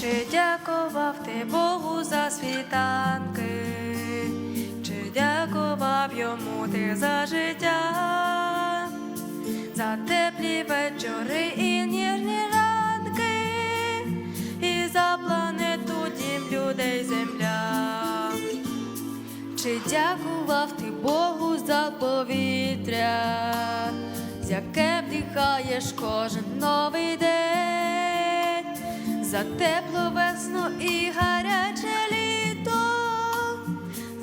Чи дякував ти Богу за світанки, чи дякував йому ти за життя, за теплі вечори і ніжні ранки, і за планету дім людей земля. Чи дякував ти Богу за повітря, з яке вдихаєш кожен новий день, за теплу весну і гаряче літо,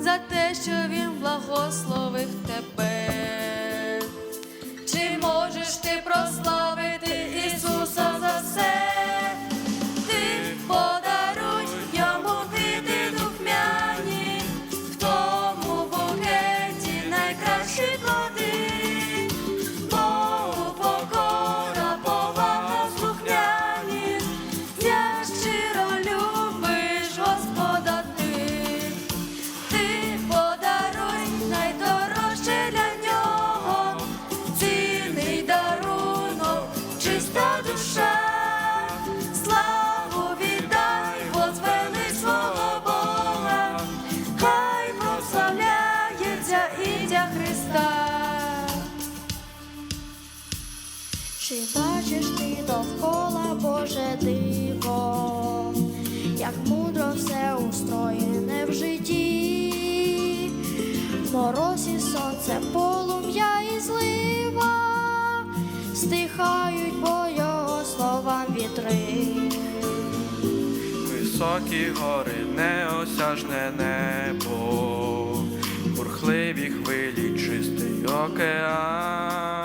за те, що він благословив тебе. Бачиш ти довкола Боже диво, як мудро все устроєне в житті, мороз і сонце, полум'я і злива, стихають, бо його словам вітри. Високі гори, неосяжне небо, бурхливі хвилі, чистий океан.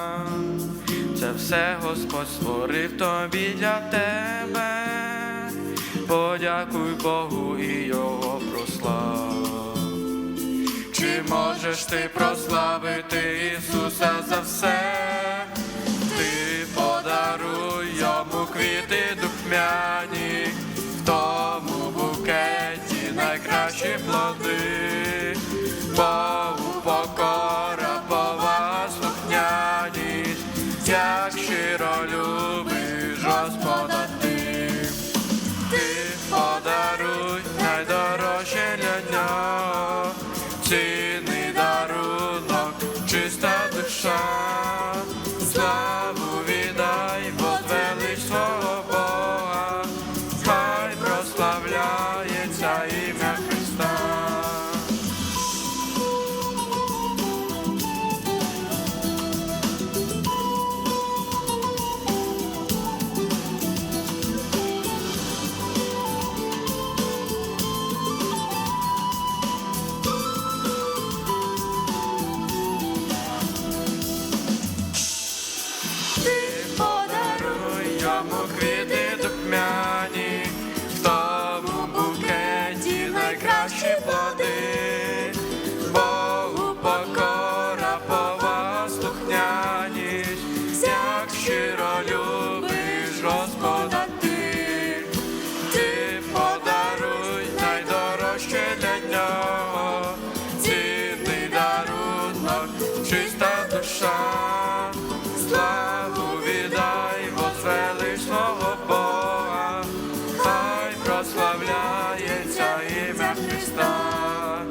Все Господь створив тобі для тебе. Подякуй Богу і Його прослав. Чи можеш ти прославити Ісуса за все? Ти подаруй йому квіти духмяні, в тому букеті найкращі плоди, як щиро любиш Господа ти. Ти подаруй найдорожче для нього, цінний дарунок, чиста душа, славу квіти духмяні, в тому найкращі плоди, Богу покора, повага, слухняність, як щиро любиш Господа ти, подаруй найдорожче для нього, чиста душа. Прославляється ім'я Христа.